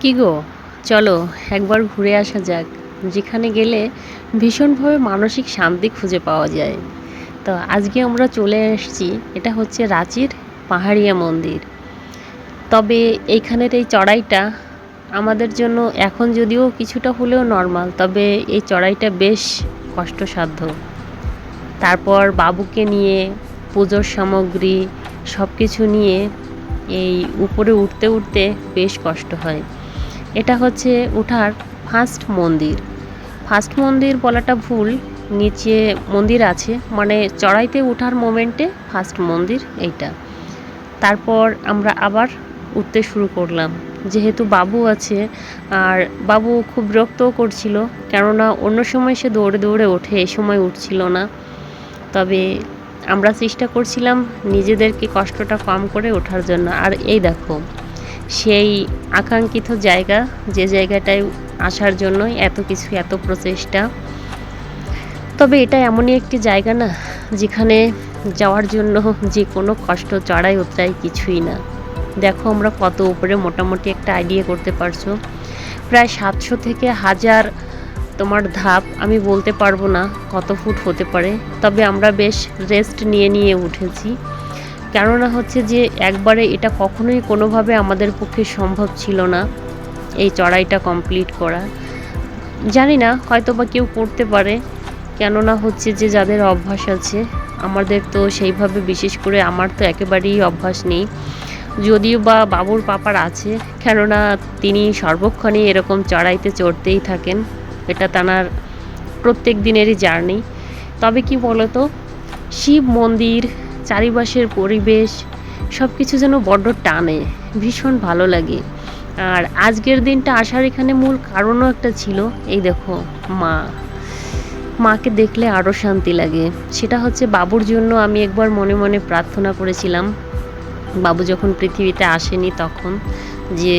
কি গো? চলো, একবার ঘুরে আসা যাক। যেখানে গেলে ভীষণভাবে মানসিক শান্তি খুঁজে পাওয়া যায়। তো আজকে আমরা চলে এসেছি, এটা হচ্ছে রাঁচির পাহাড়িয়া মন্দির। তবে এইখানের এই চড়াইটা আমাদের জন্য এখন যদিও কিছুটা হলেও নর্মাল তবে এই চড়াইটা বেশ কষ্টসাধ্য। তারপর বাবুকে নিয়ে, পুজোর সামগ্রী সব কিছু নিয়ে এই উপরে উঠতে উঠতে বেশ কষ্ট হয়। এটা হচ্ছে ওঠার ফার্স্ট মন্দির। ফার্স্ট মন্দির বলাটা ভুল, নিচে মন্দির আছে মানে চড়াইতে ওঠার মোমেন্টে ফার্স্ট মন্দির এইটা। তারপর আমরা আবার উঠতে শুরু করলাম। যেহেতু বাবু আছে, আর বাবু খুব বিরক্তও করছিল, কেননা অন্য সময় সে দৌড়ে দৌড়ে ওঠে, এ সময় উঠছিল না। তবে আমরা চেষ্টা করছিলাম নিজেদেরকে কষ্টটা কম করে ওঠার জন্য। আর এই দেখো সেই আকাঙ্ক্ষিত জায়গা, যে জায়গাটায় আসার জন্যই এত কিছু, এত প্রচেষ্টা। তবে এটা এমনই একটি জায়গা না, যেখানে যাওয়ার জন্য যে কোনো কষ্ট, চড়াই, উতরাই কিছুই না। দেখো আমরা কত উপরে মোটামুটি একটা আইডিয়া করতে পারছ। প্রায় সাতশো থেকে হাজার তোমার ধাপ, আমি বলতে পারব না কত ফুট হতে পারে, তবে আমরা বেশ রেস্ট নিয়ে নিয়ে উঠেছি। কেননা হচ্ছে যে একবারে এটা কখনোই কোনোভাবে আমাদের পক্ষে সম্ভব ছিল না এই চড়াইটা কমপ্লিট করা। জানি না হয়তো বা কেউ করতে পারে, কেননা হচ্ছে যে যাদের অভ্যাস আছে, আমাদের তো সেইভাবে বিশেষ করে আমার তো একেবারেই অভ্যাস নেই। যদিও বা বাবুর পাপার আছে, কেননা তিনি সর্বক্ষণই এরকম চড়াইতে চড়তেই থাকেন, এটা তানার প্রত্যেক দিনেরই জার্নি। তবে কি বলতো, শিব মন্দির চারিপাশের পরিবেশ সব কিছু যেন বড্ড টানে, ভীষণ ভালো লাগে। আর আজকের দিনটা আসার এখানে মূল কারণও একটা ছিল, এই দেখো, মা। মাকে দেখলে আরও শান্তি লাগে। সেটা হচ্ছে বাবুর জন্য আমি একবার মনে মনে প্রার্থনা করেছিলাম। বাবু যখন পৃথিবীতে আসেনি তখন যে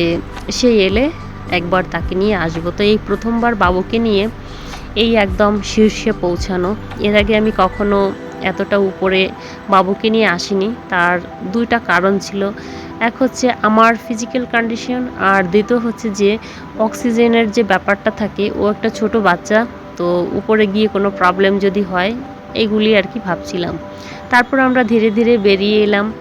সে এলে একবার তাকে নিয়ে আসব। তো এই প্রথমবার বাবুকে নিয়ে এই একদম শীর্ষে পৌঁছানো। এর আগে আমি কখনো এতটা উপরে বাবুকে নিয়ে আসিনি। তার দুইটা কারণ ছিল। এক হচ্ছে আমার ফিজিক্যাল কন্ডিশন আর দ্বিতীয় হচ্ছে যে অক্সিজেনের যে ব্যাপারটা থাকে, ও একটা ছোট বাচ্চা, তো উপরে গিয়ে কোনো প্রবলেম যদি হয় এইগুলি আর কি ভাবছিলাম। তারপর আমরা ধীরে ধীরে বেরিয়ে এলাম।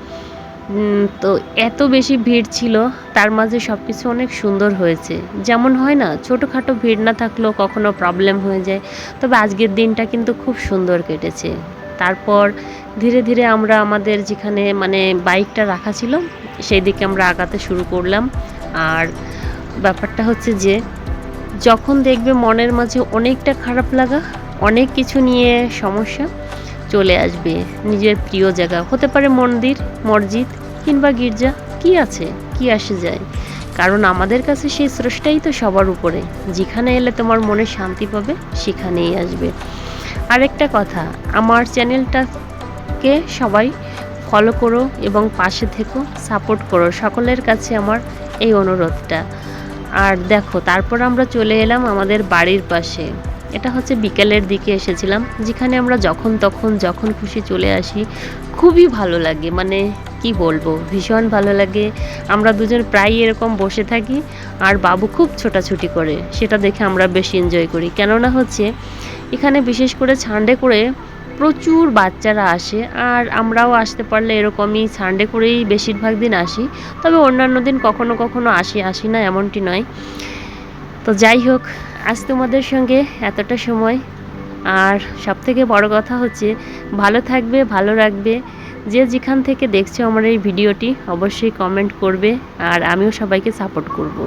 তো এত বেশি ভিড় ছিল, তার মাঝে সব কিছু অনেক সুন্দর হয়েছে। যেমন হয় না, ছোটোখাটো ভিড় না থাকলেও কখনো প্রবলেম হয়ে যায়। তবে আজকের দিনটা কিন্তু খুব সুন্দর কেটেছে। তারপর ধীরে ধীরে আমরা আমাদের যেখানে মানে বাইকটা রাখা ছিল সেই দিকে আমরা আগাতে শুরু করলাম। আর ব্যাপারটা হচ্ছে যে, যখন দেখবে মনের মাঝে অনেকটা খারাপ লাগা, অনেক কিছু নিয়ে সমস্যা চলে আসবে নিজের প্রিয় জায়গা। হতে পারে মন্দির, মসজিদ কিংবা গির্জা, কি আছে? কি আসে যায়? কারণ আমাদের কাছে সেই স্রষ্টাই তো সবার উপরে। যেখানে এলে তোমার মনে শান্তি পাবে, সেখানেই আসবে। আরেকটা কথা, আমার চ্যানেলটাকে সবাই ফলো করো এবং পাশে থেকো সাপোর্ট করো। সকলের কাছে আমার এই অনুরোধটা। আর দেখো, তারপর আমরা চলে এলাম আমাদের বাড়ির পাশে। এটা হচ্ছে বিকেলের দিকে এসেছিলাম, যেখানে আমরা যখন তখন যখন খুশি চলে আসি, খুবই ভালো লাগে। মানে কি বলব, ভীষণ ভালো লাগে। আমরা দুজন প্রায় এরকম বসে থাকি, আর বাবু খুব ছোটাছুটি করে, সেটা দেখে আমরা বেশ এনজয় করি। কেননা হচ্ছে, এখানে বিশেষ করে ছান্ডে করে প্রচুর বাচ্চারা আসে, আর আমরাও আসতে পারলে এরকমই সানডে করেই বেশিরভাগ দিন আসি। তবে অন্যান্য দিন কখনো কখনো আসি আসি না, এমনটি নয়। তো যাই হোক, আজ তোমাদের সঙ্গে এতটা সময়। আর সব থেকে বড় কথা হচ্ছে, ভালো থাকবে, ভালো রাখবে। যে যেখান থেকে দেখছ আমার এই ভিডিওটি, অবশ্যই কমেন্ট করবে। আর আমিও সবাইকে সাপোর্ট করব।